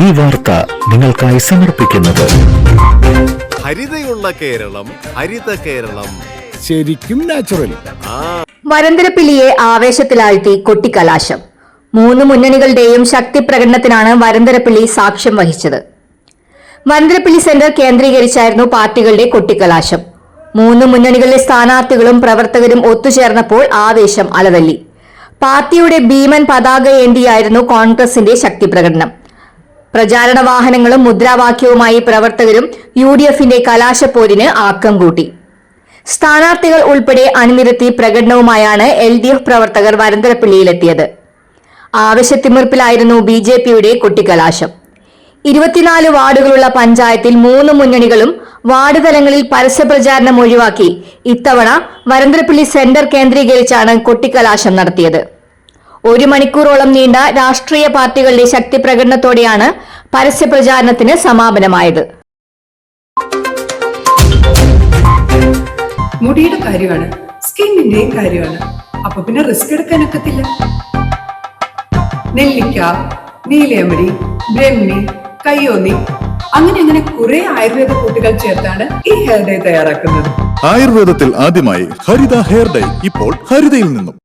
ഈ വാർത്ത നിങ്ങൾക്കായി സമർപ്പിക്കുന്നത്. ഹരിതയുള്ള കേരളം ഹരിത കേരളം. ശരിക്കും നാച്ചുറൽ വരന്തരപ്പിള്ളിയെ ആവേശത്തിലാഴ്ത്തി കൊട്ടിക്കലാശം. മൂന്ന് മുന്നണികളുടെയും ശക്തി പ്രകടനത്തിനാണ് വരന്തരപ്പിള്ളി സാക്ഷ്യം വഹിച്ചത്. വരന്തരപ്പിള്ളി സെന്റർ കേന്ദ്രീകരിച്ചായിരുന്നു പാർട്ടികളുടെ കൊട്ടിക്കലാശം. മൂന്ന് മുന്നണികളിലെ സ്ഥാനാർത്ഥികളും പ്രവർത്തകരും ഒത്തുചേർന്നപ്പോൾ ആവേശം അലതല്ലി. പാർട്ടിയുടെ ഭീമൻ പതാക ഏന്തിയായിരുന്നു കോൺഗ്രസിന്റെ ശക്തി പ്രകടനം. പ്രചാരണ വാഹനങ്ങളും മുദ്രാവാക്യവുമായി പ്രവർത്തകരും യു ഡി എഫിന്റെ കലാശപ്പോരിന് ആക്കം കൂട്ടി. സ്ഥാനാർത്ഥികൾ ഉൾപ്പെടെ അണിനിരത്തി പ്രകടനവുമായാണ് എൽ ഡി എഫ് പ്രവർത്തകർ വരന്തരപ്പള്ളിയിലെത്തിയത് ആവശ്യത്തിമിർപ്പിലായിരുന്നു ബി ജെ പിയുടെ കൊട്ടിക്കലാശം. ഇരുപത്തിനാല് വാർഡുകളുള്ള പഞ്ചായത്തിൽ മൂന്ന് മുന്നണികളും വാർഡ് തലങ്ങളിൽ പരസ്യപ്രചാരണം ഒഴിവാക്കി ഇത്തവണ വരന്തരപ്പള്ളി സെന്റർ കേന്ദ്രീകരിച്ചാണ് കൊട്ടിക്കലാശം നടത്തിയത്. ഒരു മണിക്കൂറോളം നീണ്ട രാഷ്ട്രീയ പാർട്ടികളുടെ ശക്തി പ്രകടനത്തോടെയാണ് പരസ്യപ്രചാരണത്തിന് സമാപനമായത്. മുടിയുടെ കാര്യമാണ് സ്കിന്നിന്റെയും കാര്യമാണ്. അപ്പൊ പിന്നെ റിസ്ക് എടുക്കാനൊക്കത്തില്ല നെല്ലിക്ക നീലയമരി ബ്രഹ്മി കയ്യോന്നി അങ്ങനെ അങ്ങനെ കുറെ ആയുർവേദ കൂട്ടുകൾ ചേർത്താണ് ഈ ഹെയർ ഡേ തയ്യാറാക്കുന്നത്. ആയുർവേദത്തിൽ ആദ്യമായി ഹരിത ഹെയർ ഡൈ ഇപ്പോൾ ഹരിതയിൽ നിന്നും.